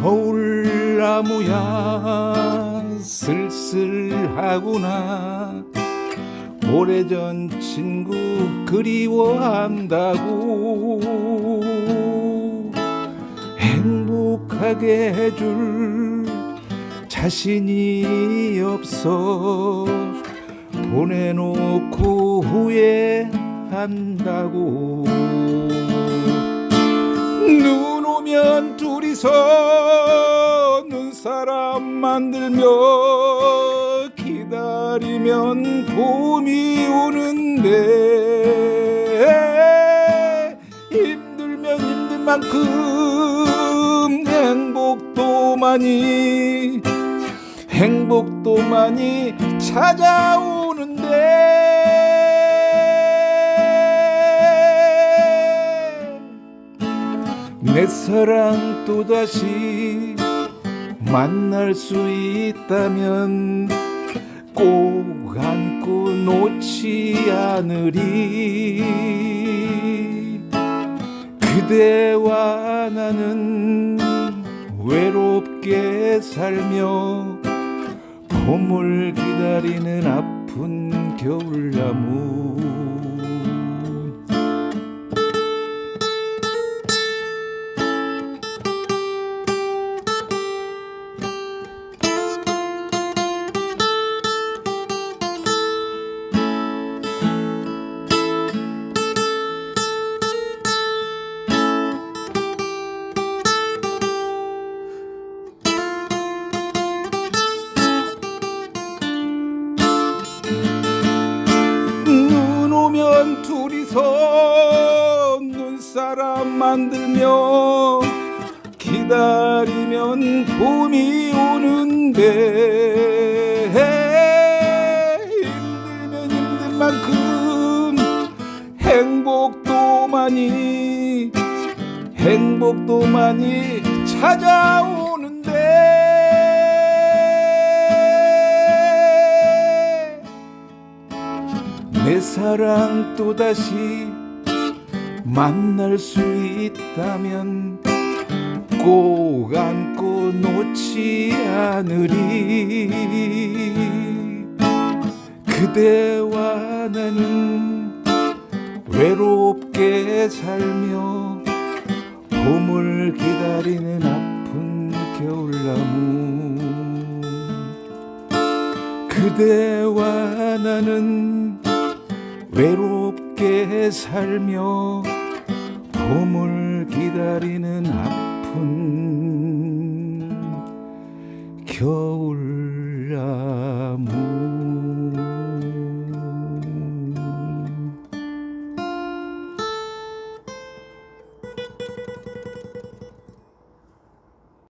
겨울나무야 쓸쓸하구나. 오래전 친구 그리워한다고. 행복하게 해줄 자신이 없어. 보내놓고 후회한다고. 눈 오면 둘이서 만들며 기다리면 봄이 오는데 힘들면 힘든 만큼 행복도 많이 행복도 많이 찾아오는데 내 사랑 또다시 만날 수 있다면 꼭 안고 놓지 않으리. 그대와 나는 외롭게 살며 봄을 기다리는 아픈 겨울나무 둘이서 눈사람 만들며 기다리면 봄이 오는데 힘들면 힘든 만큼 행복도 많이 행복도 많이 찾아오 내 사랑 또다시 만날 수 있다면 꼭 안고 놓지 않으리. 그대와 나는 외롭게 살며 봄을 기다리는 아픈 겨울나무. 그대와 나는 외롭게 살며 봄을 기다리는 아픈 겨울